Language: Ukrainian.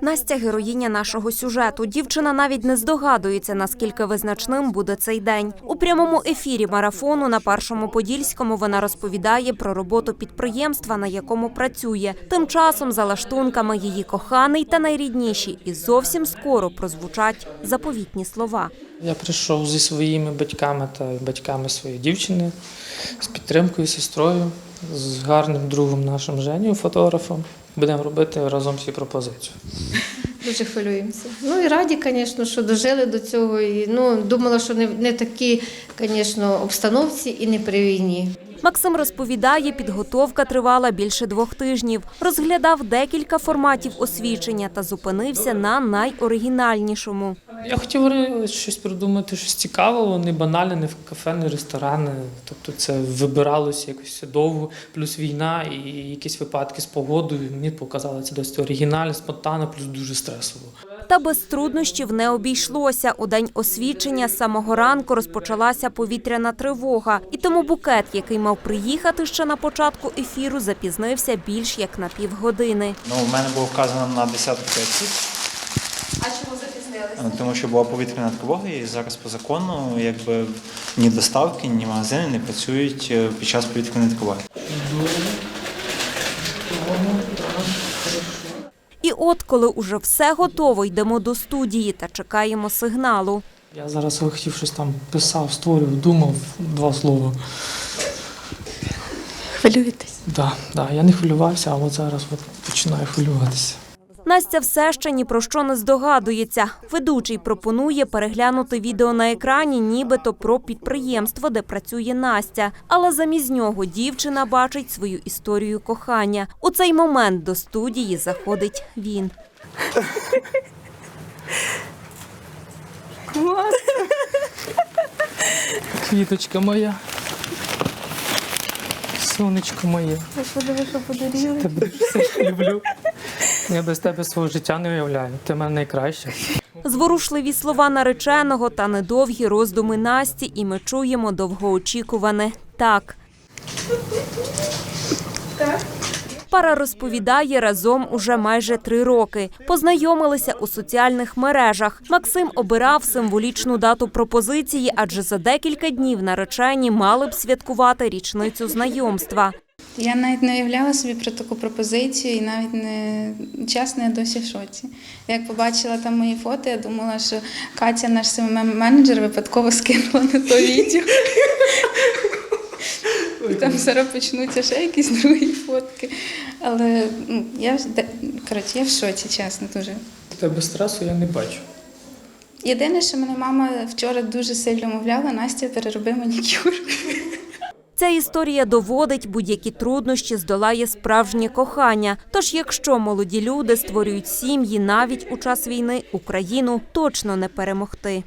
Настя героїня нашого сюжету. Дівчина навіть не здогадується, наскільки визначним буде цей день. У прямому ефірі марафону на першому подільському вона розповідає про роботу підприємства, на якому працює. Тим часом за лаштунками її коханий та найрідніші, і зовсім скоро прозвучать заповітні слова. Я прийшов зі своїми батьками та батьками своєї дівчини, з підтримкою, сестрою, з гарним другом нашим Женєю, фотографом. Будемо робити разом всі пропозиції. Дуже хвилюємося. Ну і раді, звісно, що дожили до цього. І, ну, думала, що не, не такі, звісно, обстановці і не при війні. Максим розповідає, підготовка тривала більше двох тижнів. Розглядав декілька форматів освічення та зупинився на найоригінальнішому. Я хотів щось придумати, щось цікавого, не банальне, не в кафе, не ресторани. Тобто це вибиралося якось довго, плюс війна і якісь випадки з погодою. Мені показали це досить оригінально, спонтанно, плюс дуже стресово. Та без труднощів не обійшлося. У день освічення з самого ранку розпочалася повітряна тривога, і тому букет, який мав приїхати ще на початку ефіру, запізнився більш як на півгодини. Ну, у мене було вказано на 10.30. А чому запізнилися? Тому що була повітряна тривога, і зараз по закону якби ні доставки, ні магазини не працюють е, під час повітряної тривоги. І от, коли уже все готово, йдемо до студії та чекаємо сигналу. Я зараз хотів щось там писав, створював, думав два слова. Хвилюєтесь? Да, да, я не хвилювався, а от зараз от починаю хвилюватися. Настя все ще ні про що не здогадується. Ведучий пропонує переглянути відео на екрані, нібито про підприємство, де працює Настя. Але замість нього дівчина бачить свою історію кохання. У цей момент до студії заходить він. Квіточка моя. Сонечко моє. Подиви, що подарили. Тебе люблю. Я без тебе свого життя не уявляю. Ти мене найкраща. Зворушливі слова нареченого та недовгі роздуми Насті, і ми чуємо довгоочікуване так. Пара розповідає разом уже майже три роки. Познайомилися у соціальних мережах. Максим обирав символічну дату пропозиції, адже за декілька днів наречені мали б святкувати річницю знайомства. Я навіть не уявляла собі про таку пропозицію і навіть не чесно, я досі в шоці. Як побачила там мої фото, я думала, що Катя, наш СММ менеджер, випадково скинула не то відео. І Там зараз почнуться ще якісь другі фотки. Але ну, я, коротше, я в шоці, чесно, дуже. Тебе стресу я не бачу. Єдине, що мене мама вчора дуже сильно мовляла, Настя, перероби манікюр. Ця історія доводить, будь-які труднощі здолає справжнє кохання. Тож, якщо молоді люди створюють сім'ї навіть у час війни, Україну точно не перемогти.